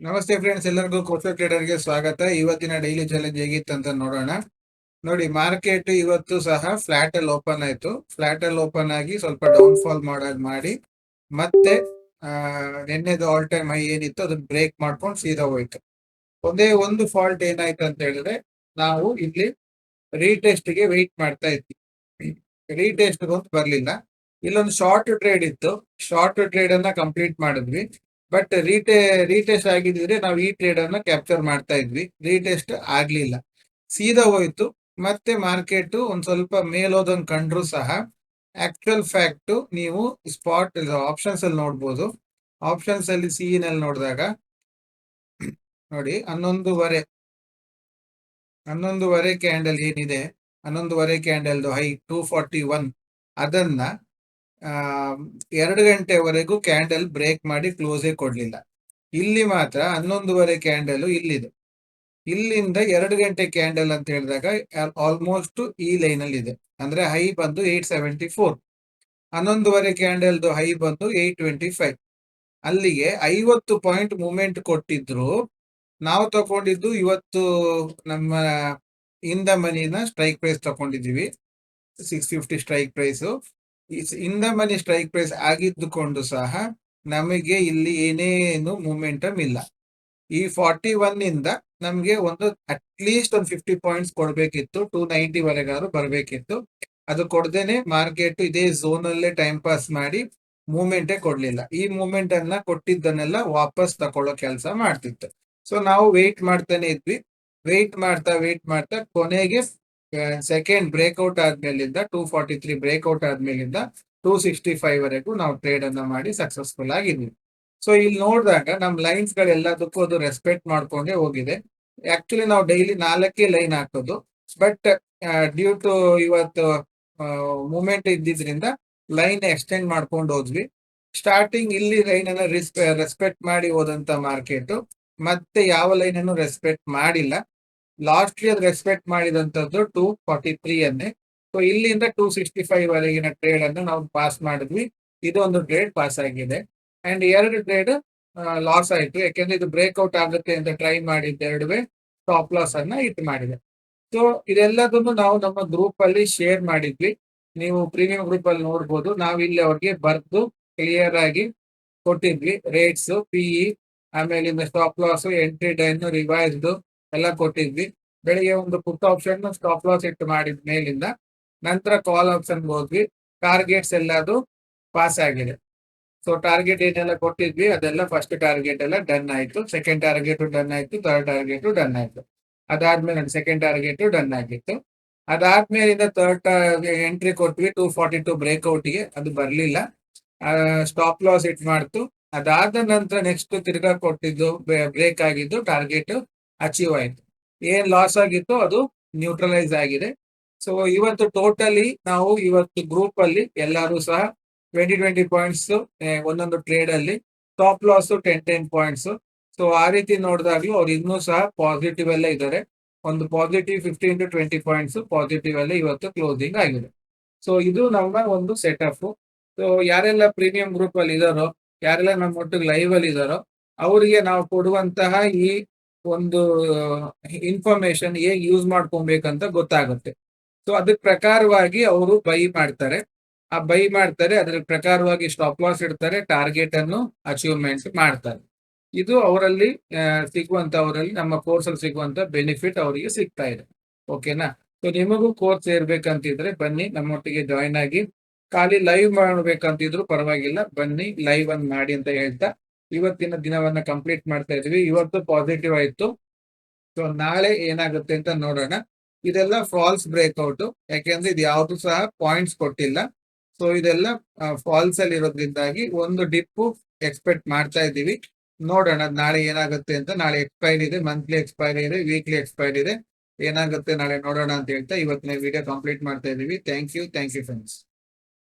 ನಮಸ್ತೆ ಫ್ರೆಂಡ್ಸ್ ಎಲ್ಲರಿಗೂ ಕೋಫೆ ಟ್ರೇಡರ್ಗೆ ಸ್ವಾಗತ. ಇವತ್ತಿನ ಡೈಲಿ ಚಾಲೆಂಜ್ ಹೇಗಿತ್ತು ಅಂತ ನೋಡೋಣ. ನೋಡಿ ಮಾರ್ಕೆಟ್ ಇವತ್ತು ಸಹ ಫ್ಲಾಟ್ ಅಲ್ಲಿ ಓಪನ್ ಆಯ್ತು. ಫ್ಲಾಟ್ ಅಲ್ಲಿ ಓಪನ್ ಆಗಿ ಸ್ವಲ್ಪ ಡೌನ್ ಫಾಲ್ ಮಾಡೋದ್ ಮಾಡಿ, ಮತ್ತೆ ನಿನ್ನೆದು ಆಲ್ ಟೈಮ್ ಹೈ ಏನಿತ್ತು, ಅದನ್ನ ಬ್ರೇಕ್ ಮಾಡ್ಕೊಂಡು ಸೀದಾ ಹೋಯ್ತು. ಒಂದೇ ಒಂದು ಫಾಲ್ಟ್ ಏನಾಯ್ತು ಅಂತ ಹೇಳಿದ್ರೆ, ನಾವು ಇಲ್ಲಿ ರೀಟೆಸ್ಟ್ಗೆ ವೆಯ್ಟ್ ಮಾಡ್ತಾ ಇದ್ವಿ. ರೀಟೆಸ್ಟ್ ಅಂತ ಬರ್ಲಿಲ್ಲ. ಇಲ್ಲೊಂದು ಶಾರ್ಟ್ ಟ್ರೇಡ್ ಇತ್ತು. ಶಾರ್ಟ್ ಟ್ರೇಡ್ ಅನ್ನ ಕಂಪ್ಲೀಟ್ ಮಾಡಿದ್ವಿ. ಬಟ್ ರೀಟೆ ರೀಟೆಸ್ಟ್ ಆಗಿದ್ರೆ ನಾವು ಈ ಟ್ರೇಡ್ ಅನ್ನ ಕ್ಯಾಪ್ಚರ್ ಮಾಡ್ತಾ ಇದ್ವಿ. ರೀಟೆಸ್ಟ್ ಆಗ್ಲಿಲ್ಲ. ಸೀದಾ ಹೋಯ್ತು. ಮತ್ತೆ ಮಾರ್ಕೆಟ್ ಒಂದ್ ಸ್ವಲ್ಪ ಮೇಲೋದಂಗ್ ಕಂಡ್ರು ಸಹ ಆಕ್ಚುಯಲ್ ಫ್ಯಾಕ್ಟ್ ನೀವು ಸ್ಪಾಟ್ ಆಪ್ಷನ್ಸ್ ಅಲ್ಲಿ ನೋಡ್ಬೋದು. ಆಪ್ಷನ್ಸ್ ಅಲ್ಲಿ ಸಿಇನಲ್ಲಿ ನೋಡಿದಾಗ ನೋಡಿ ಹನ್ನೊಂದುವರೆ ಹನ್ನೊಂದುವರೆ ಕ್ಯಾಂಡಲ್ ಏನಿದೆ? ಹನ್ನೊಂದುವರೆ ಕ್ಯಾಂಡಲ್ದು ಹೈ ಟೂ ಫಾರ್ಟಿ ಒನ್ ಅದನ್ನ ಎರಡು ಗಂಟೆವರೆಗೂ ಕ್ಯಾಂಡಲ್ ಬ್ರೇಕ್ ಮಾಡಿ ಕ್ಲೋಸೇ ಕೊಡ್ಲಿಲ್ಲ. ಇಲ್ಲಿ ಮಾತ್ರ ಹನ್ನೊಂದುವರೆ ಕ್ಯಾಂಡಲ್ ಇಲ್ಲಿದೆ. ಇಲ್ಲಿಂದ ಎರಡು ಗಂಟೆ ಕ್ಯಾಂಡಲ್ ಅಂತ ಹೇಳಿದಾಗ ಆಲ್ಮೋಸ್ಟ್ ಈ ಲೈನ್ ಅಲ್ಲಿ ಇದೆ ಅಂದ್ರೆ ಹೈ ಬಂದು ಏಟ್ ಸೆವೆಂಟಿ ಫೋರ್ ಹನ್ನೊಂದುವರೆ ಕ್ಯಾಂಡಲ್ದು ಹೈ ಬಂದು ಏಟ್ ಟ್ವೆಂಟಿ ಫೈವ್ ಅಲ್ಲಿಗೆ ಐವತ್ತು ಪಾಯಿಂಟ್ ಮೂಮೆಂಟ್ ಕೊಟ್ಟಿದ್ರು. ನಾವು ತಗೊಂಡಿದ್ದು ಇವತ್ತು ನಮ್ಮ ಇಂದ ಮನಿನ ಸ್ಟ್ರೈಕ್ ಪ್ರೈಸ್ ತಗೊಂಡಿದ್ದೀವಿ. Six fifty strike price in the money strike price ಆಗಿದ್ದುಕೊಂಡು ಸಹ ನಮಗೆ ಇಲ್ಲಿ ಏನೇನು ಮೂಮೆಂಟಮ್ ಇಲ್ಲ. ಈ ಫಾರ್ಟಿ ಒನ್ ಇಂದ ನಮ್ಗೆ ಒಂದು ಅಟ್ ಲೀಸ್ಟ್ ಒಂದು ಫಿಫ್ಟಿ ಪಾಯಿಂಟ್ಸ್ ಕೊಡ್ಬೇಕಿತ್ತು ಟೂ ನೈಂಟಿ ವರೆಗಾದ್ರು ಬರ್ಬೇಕಿತ್ತು. ಅದು ಕೊಡ್ದೇನೆ ಮಾರ್ಕೆಟ್ ಇದೇ ಝೋನ್ ಅಲ್ಲೇ ಟೈಮ್ ಪಾಸ್ ಮಾಡಿ ಮೂಮೆಂಟೇ ಕೊಡ್ಲಿಲ್ಲ. ಈ ಮೂಮೆಂಟ್ ಅನ್ನ ಕೊಟ್ಟಿದ್ದನ್ನೆಲ್ಲ ವಾಪಸ್ ತಕೊಳ್ಳೋ ಕೆಲಸ ಮಾಡ್ತಿತ್ತು. ಸೊ ನಾವು ವೆಯ್ಟ್ ಮಾಡ್ತಾನೆ ಇದ್ವಿ. ವೆಯ್ಟ್ ಮಾಡ್ತಾ ವೆಯ್ಟ್ ಮಾಡ್ತಾ ಕೊನೆಗೆ ಸೆಕೆಂಡ್ ಬ್ರೇಕ್ಔಟ್ ಆದ್ಮೇಲಿಂದ ಟೂ ಫಾರ್ಟಿ ತ್ರೀ ಬ್ರೇಕ್ಔಟ್ ಆದ್ಮೇಲಿಂದ ಟೂ ಸಿಕ್ಸ್ಟಿ ಫೈವ್ ವರೆಗೂ ನಾವು ಟ್ರೇಡ್ ಅನ್ನ ಮಾಡಿ ಸಕ್ಸಸ್ಫುಲ್ ಆಗಿದ್ವಿ. ಸೊ ಇಲ್ಲಿ ನೋಡಿದಾಗ ನಮ್ ಲೈನ್ಸ್ ಗಳೆಲ್ಲದಕ್ಕೂ ಅದು ರೆಸ್ಪೆಕ್ಟ್ ಮಾಡ್ಕೊಂಡೇ ಹೋಗಿದೆ. ಆಕ್ಚುಲಿ ನಾವು ಡೈಲಿ ನಾಲ್ಕೇ ಲೈನ್ ಹಾಕೋದು. ಬಟ್ ಡ್ಯೂ ಟು ಇವತ್ತು ಮೂಮೆಂಟ್ ಇದ್ದಿದ್ರಿಂದ ಲೈನ್ ಎಕ್ಸ್ಟೆಂಡ್ ಮಾಡ್ಕೊಂಡು ಹೋದ್ವಿ. ಸ್ಟಾರ್ಟಿಂಗ್ ಇಲ್ಲಿ ಲೈನ್ ಅನ್ನ ರೆಸ್ಪೆಕ್ಟ್ ಮಾಡಿ ಹೋದಂತ ಮಾರ್ಕೆಟ್ ಮತ್ತೆ ಯಾವ ಲೈನ್ ಅನ್ನು ರೆಸ್ಪೆಕ್ಟ್ ಮಾಡಿಲ್ಲ. ಲಾಸ್ಟ್ ಇಯರ್ ರೆಸ್ಪೆಕ್ಟ್ ಮಾಡಿದಂತದ್ದು ಟೂ ಫಾರ್ಟಿ ತ್ರೀ ಅನ್ನೇ. ಸೊ ಇಲ್ಲಿಂದ ಟೂ ಸಿಕ್ಸ್ಟಿ ಫೈವ್ ವರೆಗಿನ ಟ್ರೇಡ್ ಅನ್ನು ನಾವು ಪಾಸ್ ಮಾಡಿದ್ವಿ. ಇದೊಂದು ಟ್ರೇಡ್ ಪಾಸ್ ಆಗಿದೆ. ಅಂಡ್ ಎರಡು ಟ್ರೇಡ್ ಲಾಸ್ ಆಯ್ತು. ಯಾಕೆಂದ್ರೆ ಇದು ಬ್ರೇಕ್ಔಟ್ ಆಗುತ್ತೆ ಅಂತ ಟ್ರೈ ಮಾಡಿದ್ದ ಎರಡುವೆ ಸ್ಟಾಪ್ ಲಾಸ್ ಅನ್ನ ಇಟ್ ಮಾಡಿದೆ. ಸೊ ಇದೆಲ್ಲದನ್ನು ನಾವು ನಮ್ಮ ಗ್ರೂಪ್ ಅಲ್ಲಿ ಶೇರ್ ಮಾಡಿದ್ವಿ. ನೀವು ಪ್ರೀಮಿಯಂ ಗ್ರೂಪ್ ಅಲ್ಲಿ ನೋಡ್ಬೋದು. ನಾವು ಇಲ್ಲಿ ಅವ್ರಿಗೆ ಬರ್ದು ಕ್ಲಿಯರ್ ಆಗಿ ಕೊಟ್ಟಿದ್ವಿ. ರೇಟ್ಸ್ ಪಿಇ ಆಮೇಲೆ ಸ್ಟಾಪ್ ಲಾಸ್ ಎಂಟ್ರಿ ಡೈನ್ ರಿವೈಸ್ಡ್ ಎಲ್ಲ ಕೊಟ್ಟಿದ್ವಿ. ಬೆಳಿಗ್ಗೆ ಒಂದು ಪುಟ್ ಆಪ್ಷನ್ ಸ್ಟಾಪ್ ಲಾಸ್ ಇಟ್ಟು ಮಾಡಿದ ಮೇಲಿಂದ ನಂತರ ಕಾಲ್ ಆಪ್ಷನ್ ಹೋದ್ವಿ. ಟಾರ್ಗೆಟ್ಸ್ ಎಲ್ಲದು ಪಾಸ್ ಆಗಿದೆ. ಸೊ ಟಾರ್ಗೆಟ್ ಏನೆಲ್ಲ ಕೊಟ್ಟಿದ್ವಿ? ಅದೆಲ್ಲ ಫಸ್ಟ್ ಟಾರ್ಗೆಟ್ ಎಲ್ಲ ಡನ್ ಆಯ್ತು. ಸೆಕೆಂಡ್ ಟಾರ್ಗೆಟ್ ಡನ್ ಆಯ್ತು. ಥರ್ಡ್ ಟಾರ್ಗೆಟ್ ಡನ್ ಆಯ್ತು. ಅದಾದ್ಮೇಲೆ ಸೆಕೆಂಡ್ ಟಾರ್ಗೆಟ್ ಡನ್ ಆಗಿತ್ತು. ಅದಾದ್ಮೇಲಿಂದ ಥರ್ಡ್ ಎಂಟ್ರಿ ಕೊಟ್ವಿ. ಟೂ ಫಾರ್ಟಿ ಟು ಬ್ರೇಕ್ಔಟ್ಗೆ ಅದು ಬರ್ಲಿಲ್ಲ. ಸ್ಟಾಪ್ ಲಾಸ್ ಇಟ್ ಮಾಡ್ತು. ಅದಾದ ನಂತರ ನೆಕ್ಸ್ಟ್ ತಿರ್ಗಾ ಕೊಟ್ಟಿದ್ದು ಬ್ರೇಕ್ ಆಗಿದ್ದು ಟಾರ್ಗೆಟ್ ಅಚೀವ್ ಆಯ್ತು. ಏನ್ ಲಾಸ್ ಆಗಿತ್ತು ಅದು ನ್ಯೂಟ್ರಲೈಸ್ ಆಗಿದೆ. ಸೊ ಇವತ್ತು ಟೋಟಲಿ ನಾವು ಇವತ್ತು ಗ್ರೂಪ್ ಅಲ್ಲಿ ಎಲ್ಲರೂ ಸಹ ಟ್ವೆಂಟಿ ಟ್ವೆಂಟಿ ಪಾಯಿಂಟ್ಸ್ ಒಂದೊಂದು ಟ್ರೇಡ್ ಅಲ್ಲಿ stop loss ten ten points so ಆ ರೀತಿ ನೋಡಿದಾಗ್ಲೂ ಅವ್ರು ಇನ್ನೂ ಸಹ ಪಾಸಿಟಿವ್ ಅಲ್ಲೇ ಇದ್ದಾರೆ. ಒಂದು positive fifteen to twenty points positive ಅಲ್ಲೇ ಇವತ್ತು ಕ್ಲೋಸಿಂಗ್ ಆಗಿದೆ. ಸೊ ಇದು ನಮ್ಮ ಒಂದು ಸೆಟಪ್ ಸೊ ಯಾರೆಲ್ಲ ಪ್ರೀಮಿಯಂ ಗ್ರೂಪ್ ಅಲ್ಲಿ ಇದಾರೋ, ಯಾರೆಲ್ಲ ನಮ್ಮ ಒಟ್ಟಿಗೆ ಲೈವ್ ಅಲ್ಲಿ ಇದಾರೋ, ಅವರಿಗೆ ನಾವು ಕೊಡುವಂತಹ ಈ ಒಂದು ಇನ್ಫಾರ್ಮೇಶನ್ ಹೇಗೆ ಯೂಸ್ ಮಾಡ್ಕೊಬೇಕಂತ ಗೊತ್ತಾಗುತ್ತೆ. ಸೊ ಅದ್ರ ಪ್ರಕಾರವಾಗಿ ಅವರು ಬೈ ಮಾಡ್ತಾರೆ. ಆ ಬೈ ಮಾಡ್ತಾರೆ, ಅದ್ರ ಪ್ರಕಾರವಾಗಿ ಸ್ಟಾಪ್ ಲಾಸ್ ಇಡ್ತಾರೆ ಟಾರ್ಗೆಟ್ ಅನ್ನು ಅಚೀವ್ಮೆಂಟ್ ಮಾಡ್ತಾರೆ. ಇದು ಅವರಲ್ಲಿ ಸಿಗುವಂತ ಅವರಲ್ಲಿ ನಮ್ಮ ಕೋರ್ಸ್ ಅಲ್ಲಿ ಸಿಗುವಂತ ಬೆನಿಫಿಟ್ ಅವರಿಗೆ ಸಿಗ್ತಾ ಇದೆ. ಓಕೆನಾ ಸೊ ನಿಮಗೂ ಕೋರ್ಸ್ ಸೇರ್ಬೇಕಂತಿದ್ರೆ ಬನ್ನಿ, ನಮ್ಮೊಟ್ಟಿಗೆ ಜಾಯಿನ್ ಆಗಿ. ಖಾಲಿ ಲೈವ್ ಮಾಡ್ಬೇಕಂತಿದ್ರು ಪರವಾಗಿಲ್ಲ, ಬನ್ನಿ ಲೈವ್ ಅನ್ನು ಮಾಡಿ ಅಂತ ಹೇಳ್ತಾ ಇವತ್ತಿನ ದಿನವನ್ನ ಕಂಪ್ಲೀಟ್ ಮಾಡ್ತಾ ಇದೀವಿ ಇವತ್ತು ಪಾಸಿಟಿವ್ ಆಯ್ತು. ಸೊ ನಾಳೆ ಏನಾಗುತ್ತೆ ಅಂತ ನೋಡೋಣ. ಇದೆಲ್ಲ ಫಾಲ್ಸ್ ಬ್ರೇಕ್ಔಟ್ ಯಾಕೆಂದ್ರೆ ಇದು ಯಾವ್ದು ಸಹ ಪಾಯಿಂಟ್ಸ್ ಕೊಟ್ಟಿಲ್ಲ. ಸೊ ಇದೆಲ್ಲ ಫಾಲ್ಸ್ ಅಲ್ಲಿ ಇರೋದ್ರಿಂದಾಗಿ ಒಂದು ಡಿಪ್ ಎಕ್ಸ್ಪೆಕ್ಟ್ ಮಾಡ್ತಾ ಇದೀವಿ ನೋಡೋಣ, ನಾಳೆ ಏನಾಗುತ್ತೆ ಅಂತ. ನಾಳೆ ಎಕ್ಸ್ಪೈರ್ ಇದೆ ಮಂತ್ಲಿ ಎಕ್ಸ್ಪೈರ್ ಇದೆ ವೀಕ್ಲಿ ಎಕ್ಸ್ಪೈರ್ ಇದೆ. ಏನಾಗುತ್ತೆ ನಾಳೆ ನೋಡೋಣ ಅಂತ ಹೇಳ್ತಾ ಇವತ್ತಿನ ವಿಡಿಯೋ ಕಂಪ್ಲೀಟ್ ಮಾಡ್ತಾ ಇದೀವಿ thank you thank you friends